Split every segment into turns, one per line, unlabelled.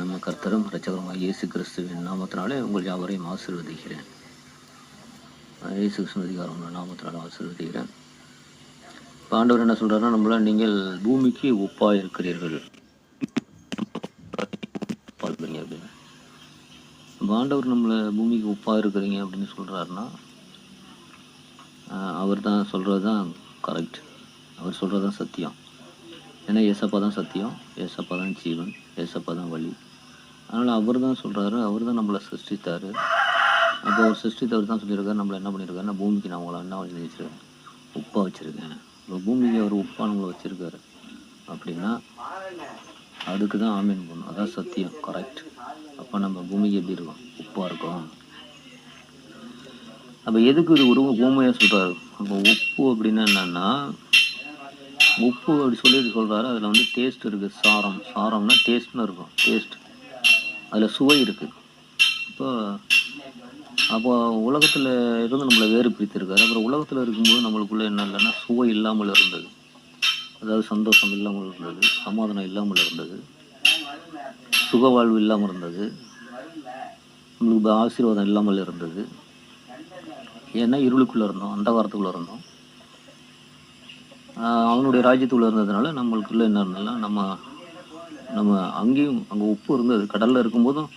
நம்ம கர்த்தரும் ரச்சகரமாக இயேசு கிறிஸ்துவின் நாமத்தினாலே உங்கள் யாவரையும் ஆசீர்வதிக்கிறேன். இயேசு கிறிஸ்துவின் அதிகாரம் உள்ள நாமத்தினால ஆசீர்வதிக்கிறேன். இப்போ ஆண்டவர் என்ன சொல்கிறாருன்னா நம்மள நீங்கள் பூமிக்கு ஒப்பாக இருக்கிறீர்கள் பார்க்குறீங்க அப்படின்னு. இப்போ ஆண்டவர் நம்மளை பூமிக்கு ஒப்பாக இருக்கிறீங்க அப்படின்னு சொல்கிறாருன்னா அவர் தான் சொல்கிறது தான் கரெக்ட் அவர் சொல்கிறது தான் சத்தியம். ஏன்னா ஏசப்பா தான் சத்தியம் ஏசப்பா தான் ஜீவன் ஏசப்பா தான் வழி. அதனால் அவர் தான் சொல்கிறாரு அவர் தான் நம்மளை சிருஷ்டித்தார். அப்போ அவர் சிருஷ்டித்தவர் தான் சொல்லியிருக்காரு நம்மளை என்ன பண்ணியிருக்காருன்னா பூமிக்கு நான் உங்களை என்ன வழி வச்சுருக்கேன் உப்பாக வச்சுருக்கேன். இப்போ பூமிக்கு அவர் உப்பாக நம்மளை வச்சுருக்காரு. அப்படின்னா அதுக்கு தான் ஆமீன் பண்ணும் அதான் சத்தியம் கரெக்ட் அப்போ நம்ம பூமிக்கு எப்படி இருக்கோம்? உப்பாக இருக்கும். அப்போ எதுக்கு இது உருவம் பூமையாக சொல்கிறாரு அப்போ உப்பு அப்படின்னா என்னன்னா உப்பு அப்படி சொல்லி சொல்கிறாரு அதில் வந்து டேஸ்ட் இருக்குது சாரம். சாரம்னா டேஸ்ட்னு இருக்கும். டேஸ்ட் அதில் சுவை இருக்குது இப்போ அப்போ உலகத்தில் இருந்து நம்மளை வேறு பிரித்திருக்காரு அப்புறம் உலகத்தில் இருக்கும்போது நம்மளுக்குள்ளே என்ன இல்லைன்னா சுவை இல்லாமல் இருந்தது. அதாவது சந்தோஷம் இல்லாமல் இருந்தது. சமாதானம் இல்லாமல் இருந்தது. சுக வாழ்வு இல்லாமல் இருந்தது. நம்மளுக்கு ஆசீர்வாதம் இல்லாமல் இருந்தது. ஏன்னா இருளுக்குள்ளே இருந்தோம். அந்தகாரத்துக்குள்ளே இருந்தோம். அவனுடைய ராஜ்யத்துக்குள்ள இருந்ததுனால நம்மளுக்குள்ள என்ன இருந்தாலும் நம்ம நம்ம அங்கேயும் அங்கே உப்பு இருந்தது. கடலில் இருக்கும்போதும்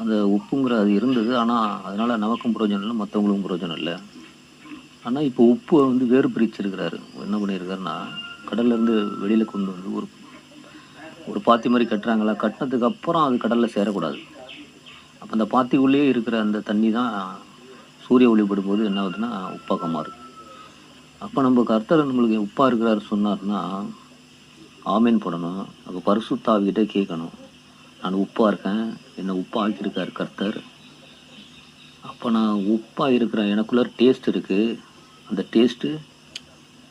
அந்த உப்புங்கிற அது இருந்தது. ஆனால் அதனால் நமக்கும் பிரயோஜனம் இல்லை மற்றவங்களுக்கும் பிரயோஜனம் இல்லை. ஆனால் இப்போ உப்பு வந்து வேறு பிரிச்சிருக்கிறாரு. என்ன பண்ணியிருக்காருன்னா கடல்லேருந்து வெளியில் கொண்டு வந்து ஒரு ஒரு பாத்தி மாதிரி கட்டுறாங்களா கட்டினதுக்கு அப்புறம் அது கடலில் சேரக்கூடாது. அப்போ அந்த பாத்திக்குள்ளேயே இருக்கிற அந்த தண்ணி தான் சூரிய ஒளிப்படும் போது என்ன ஆகுதுன்னா உப்பாக்கமாக இருக்குது அப்போ நம்ம கர்த்தர் நம்மளுக்கு உப்பாக இருக்கிறாரு சொன்னார்னா ஆமீன் போடணும். அப்போ பரிசுத்தாவிகிட்ட கேட்கணும். நான் உப்பாக இருக்கேன். என்னை உப்பாக ஆக்கியிருக்காரு கர்த்தர். அப்போ நான் உப்பாக இருக்கிறேன். எனக்குள்ள டேஸ்ட் இருக்குது அந்த டேஸ்ட்டு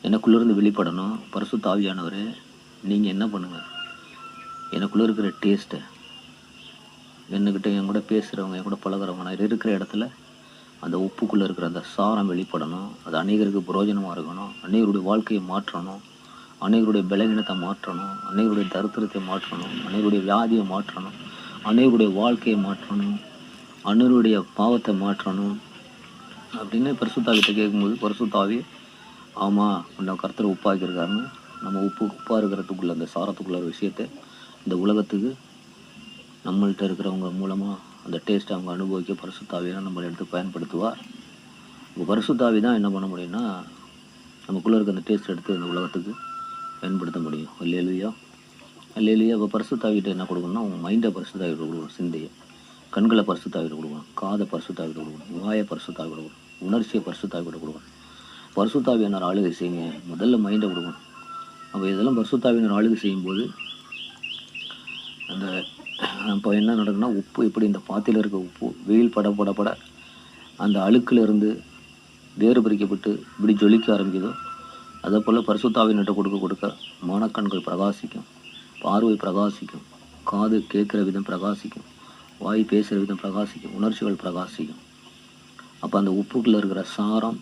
எனக்குள்ளேருந்து வெளிப்படணும். பரிசுத்தாவியானவர் நீங்கள் என்ன பண்ணுங்கள் எனக்குள்ளே இருக்கிற டேஸ்ட்டை என்கிட்ட என் கூட பேசுகிறவங்க என் கூட பழகுறவங்க நான் இருக்கிற இடத்துல அந்த உப்புக்குள்ளே இருக்கிற அந்த சாரம் வெளிப்படணும். அது அநேகருக்கு பிரயோஜனமாக இருக்கணும். அநேகருடைய வாழ்க்கையை மாற்றணும். அநேகருடைய பலகீனத்தை மாற்றணும். அநேகருடைய தரித்திரத்தை மாற்றணும். அநேகருடைய வியாதியை மாற்றணும். அநேகருடைய வாழ்க்கையை மாற்றணும். அநேகருடைய பாவத்தை மாற்றணும். அப்படின்னு பரிசுத்தாவிட்ட கேட்கும்போது பரிசுத்தாவி ஆமாம் நம்ம கருத்தரை உப்பாக்கியிருக்காருன்னு நம்ம உப்பு உப்பாக இருக்கிறதுக்குள்ள அந்த சாரத்துக்குள்ள விஷயத்தை இந்த உலகத்துக்கு நம்மள்ட்ட இருக்கிறவங்க மூலமாக அந்த டேஸ்ட்டை அவங்க அனுபவிக்க பரிசுத்தாவியாக நம்மளை எடுத்து பயன்படுத்துவார். இப்போ பரிசுத்தாவி தான் என்ன பண்ண முடியும்னா நமக்குள்ளே இருக்க அந்த டேஸ்ட் எடுத்து இந்த உலகத்துக்கு பயன்படுத்த முடியும். அல்லேலுயா. அல்லேலுயா. இப்போ பரிசுத்தாவிட்ட என்ன கொடுக்கணும்னா உங்கள் மைண்டை பரிசுத்தாவிட்டு கொடுக்கணும் சிந்தையை. கண்களை பரிசுத்தாவிட்ட கொடுக்கணும் காதை பரிசுத்தாவிட்ட கொடுக்கணும் வாயை பரிசுத்தாவிட்ட கொடுக்கணும் உணர்ச்சியை பரிசுத்தாவிட்ட கொடுக்கணும். பரிசுத்தாவியினர் ஆளுகை செய்யுங்க. முதல்ல மைண்டை கொடுக்கணும். அப்போ இதெல்லாம் பரிசுத்தாவியினர் ஆளுகை செய்யும்போது அந்த இப்போ என்ன நடக்குன்னா உப்பு எப்படி இந்த பாத்தியில் இருக்க உப்பு வெயில் பட பட பட அந்த அழுக்கிலிருந்து வேறு பிரிக்கப்பட்டு இப்படி ஜொலிக்க ஆரம்பிக்குதோ அதே போல் பரிசுத்தாவினிட்ட கொடுக்க கொடுக்க மனக்கண்கள் பிரகாசிக்கும் பார்வை பிரகாசிக்கும் காது கேட்குற விதம் பிரகாசிக்கும் வாய் பேசுகிற விதம் பிரகாசிக்கும் உணர்ச்சிகள் பிரகாசிக்கும். அப்போ அந்த உப்புக்குள்ளே இருக்கிற சாரம்